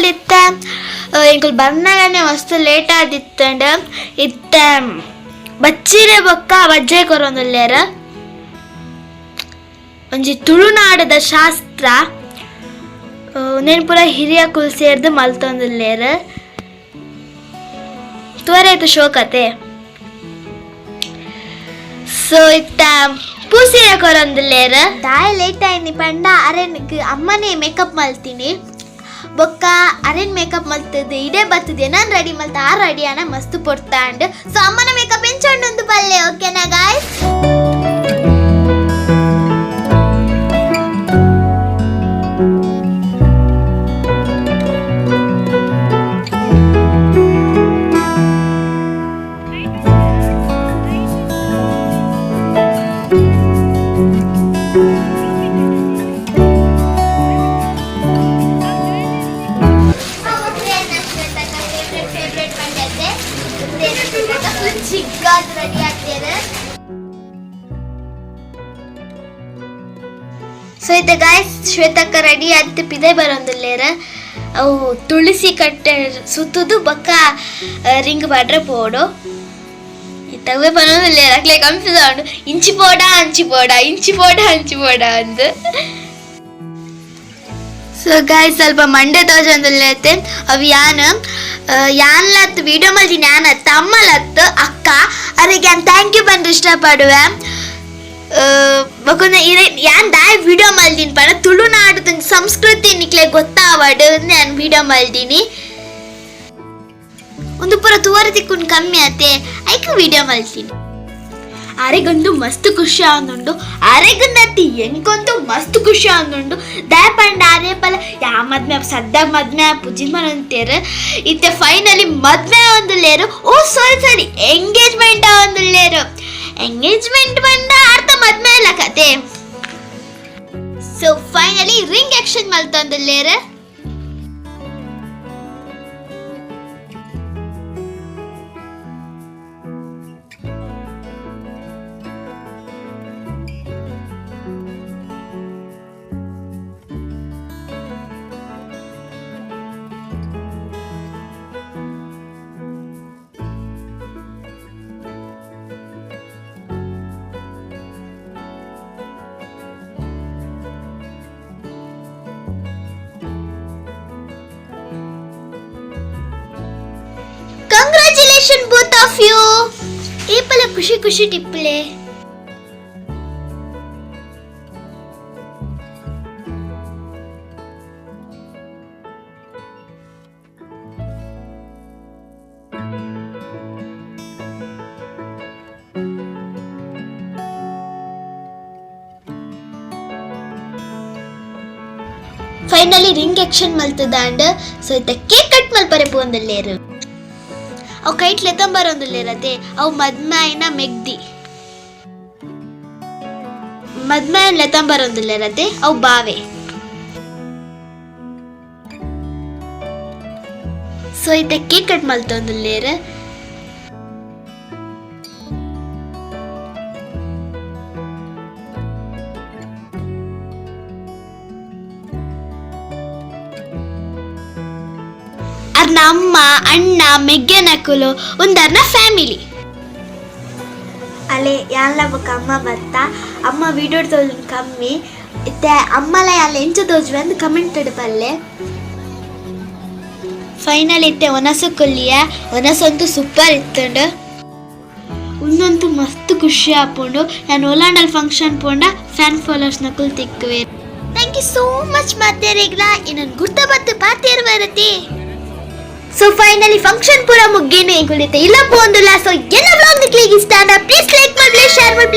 ತೋಲಿತ್ತ ಎಂಕುಲ್ ಬರ್ನಾಗನೆ ಮಸ್ತ್ ಲೇಟ್ ಆದಿತ್ತಂಡ ಇತ್ತ ಬಚ್ಚಿರೆ ಬೊಕ್ಕ ಬಜ್ಜೆ ಕೊರೊಂದುಲ್ಲೇರ. ಒಂಜಿ ತುಳುನಾಡದ ಶಾಸ್ತ್ರ ನೆನ್ಪುರ ಹಿರಿಯ ಕುಲ್ ಸೇರ್ದು ಮಲ್ತೊಂದುಲ್ಲೇರ. ತೋರೇತು ಶೋಕತೆ. ಸೊ, ಇತ್ತ ಪೂಸಿರ ಕೊರೊಂದುಲ್ಲೇರ. ದಾಯ ಲೇಟ್ ಆಯ್ನಿ ಪಂಡ ಅರೆನ್ಗ್ ಅಮ್ಮನೇ ಮೇಕಪ್ ಮಲ್ತೀನಿ. ಬೊಕ್ಕ ಅರೆನ್ ಮೇಕಪ್ ಮಲ್ತದ್ದು ಇಡೇ ಬರ್ತದೆ ನಾನು ರೆಡಿ ಮಲ್ತ, ಆ ರೆಡಿ ಅನ್ನ ಮಸ್ತ್ ಪೊಡ್ತಾಂಡ್. ಸೊ ಅಮ್ಮನ ಮೇಕಪ್ ಎಂಚೊಂಡೊಂದು ಪಲ್ಲೆ ಓಕೆನಾ ಗಾಯ್ಸ್ ಚಿಕ್ಕಾದ್ ರೆಡಿ ಆಗ್ತೇನೆ ಸೊ ಇದು ಗಾಯ್ಸ್ ಶ್ವೇತಕ್ಕ ರೆಡಿ ಆಯ್ತು ಪಿದೆ ಬರೋದಿಲ್ಲೇರ ಅವು ತುಳಸಿ ಕಟ್ಟೆ ಸುತ್ತದು ಬಕ್ಕ ರಿಂಗ್ ಮಾಡ್ರೆ ಪೋಡು. ಇತ್ತವೇ ಬರೋದಿಲ್ಲ ಕನ್ಫ್ಯೂಸ್ ಆಡು ಇಂಚಿ ಪೋಡ, ಅಂಚಿ ಪೋಡ, ಇಂಚಿ ಪೋಡ, ಅಂಚಿ ಪೋಡ ಅಂದು. ಸೊ ಗಾಯ್ ಸ್ವಲ್ಪ ಮಂಡೆ ತೋಜೊಂದುಲ್ಲೆತೆ ಅವು ಯಾನ್? ಯಾನ್ ಲತ್ ವಿಡಿಯೋ ಮಲ್ದಿನ ನ್ಯಾನ್ ಅತ್ತ ಅಮ್ಮ ಲತ್, ಅಕ್ಕ. ಅದಕ್ಕೆ ಯಾನ್ ಥ್ಯಾಂಕ್ ಯು ಬಂದು ಇಷ್ಟಪಡುವೆ. ಇರೆ, ಯಾನ್ ದಾಯ್ ವಿಡಿಯೋ ಮಲ್ದಿನ ಪಡ. ತುಳುನಾಡು ಸಂಸ್ಕೃತಿ ನಿಕ್ಲೆ ಗೊತ್ತಾವಡು ನಾನು ವಿಡಿಯೋ ಮಲ್ದಿನಿ. ಒಂದು ಪುರ ತೋರಿ ತಿಕ್ಕುನ್ ಕಮ್ಮಿ ಆತೆ. ಐಕ ವಿಡಿಯೋ ಮಲ್ತೀನಿ ಅರೆಗೊಂದು ಮಸ್ತ್ ಖುಷಿ ಆಂದುಂಡು. ಅರೆಗಂದತ್ತಿ ಎಂಕೊಂದು ಮಸ್ತ್ ಖುಷಿ ಆಂದುಂಡು. ದಯಪಂಡ ಅರೆ ಪಲ, ಯಾ ಮದ್ಮೆ, ಸದ್ದ ಮದ್ಮೆ ಮನ ಮಾಡಂತೇರು ಇತ್ತೆ ಫೈನಲಿ ಒಂದು ಲೇರು. ಓ ಸಾರಿ ಸಾರಿ ಎಂಗೇಜ್ಮೆಂಟ್ ಒಂದು ಲೇರು. ಎಂಗೇಜ್ಮೆಂಟ್ ಬಂದ ಅರ್ಥ ಮದ್ಮೆ ಇಲ್ಲ ಕತೆ. ಸೊ ಫೈನಲಿ ರಿಂಗ್ ಎಕ್ಷನ್ ಮಲ್ತೊಂದು ಆಫ್ ಯು ಖುಷಿ ಖುಷಿ ಟಿಪ್ಪಲೆ ಫೈನಲಿ ರಿಂಗ್ ಆಕ್ಷನ್ ಮಲ್ತದಾಂಡ್ ಸೊ ಇತ್ತ ಕೇಕ್ ಕಟ್ ಮಲ್ಪರೆ ಪೋಂದಲ್ಲೇರು ಅವು ಕೈಟ್ ಲೆತಂಬರೊಂದುಲ್ಲೇರತೆ ಅವು ಮದ್ಮಾಯಿನ ಮೆಗ್ದಿ. ಮದ್ಮಾಯನ್ ಲೆತಂಬರೊಂದುಲ್ಲೇರತೆ ಅವು ಬಾವೆ. ಸೊ ಇತ್ತ ಕೇಕ್ ಕಟ್ ಮಲ್ತೊಂದುಲ್ಲೇರ ಅರ್ನ ಅಮ್ಮ ಅಣ್ಣ ಮೆಗ್ಗೆನಕುಲು ಒಂದರ್ನ ಫ್ಯಾಮಿಲಿ ಅಲೆ ಯಾನ್ಲ ಬೊಕ ಅಮ್ಮ ಬತ್ತ ಅಮ್ಮ ವಿಡಿಯೋ ತೋಜನ್ ಕಮ್ಮಿ. ಇತ್ತೆ ಅಮ್ಮಲ ಯಾಲ್ ಎಂಚ ತೋಜುವೆ ಅಂದ್ ಕಮೆಂಟ್ ಪಲ್ಲೆ ಫೈನಲ್ ಇತ್ತೆ ಒನಸು ಕೊಲ್ಲಿಯ. ಒನಸಂತೂ ಸೂಪರ್ ಇತ್ತುಂಡು. ಉಂದಂತೂ ಮಸ್ತ್ ಖುಷಿ ಆಪುಂಡು. ನಾನು ಓಲಾಂಡಲ್ ಫಂಕ್ಷನ್ ಪೋಂಡ ಫ್ಯಾನ್ ಫಾಲೋವರ್ಸ್ ನಕುಲ್ ತಿಕ್ಕುವೆ. ಥ್ಯಾಂಕ್ ಯು ಸೋ ಮಚ್ ಮಾತೇರಿಗ್ಲ ಇನ್ನೊಂದು ಗುರ್ತ ಬತ್ತು ಪಾತೇರು ಬರುತ್ತೆ ಸೊ ಫೈನಲಿ ಫಂಕ್ಷನ್ ಪೂರ ಮುಗ್ಗೇನು ಕುಳಿತೆ ಇಲ್ಲ ಒಂದು ಸೊ ಎಲ್ಲ ವ್ಲಾಗ್ ನಿಕ್ಲಿಗೆ ಇಷ್ಟ ಪ್ಲೀಸ್ ಲೈಕ್ ಮಾಡ್ಲಿ ಶೇರ್ ಮಾಡ್ಲಿ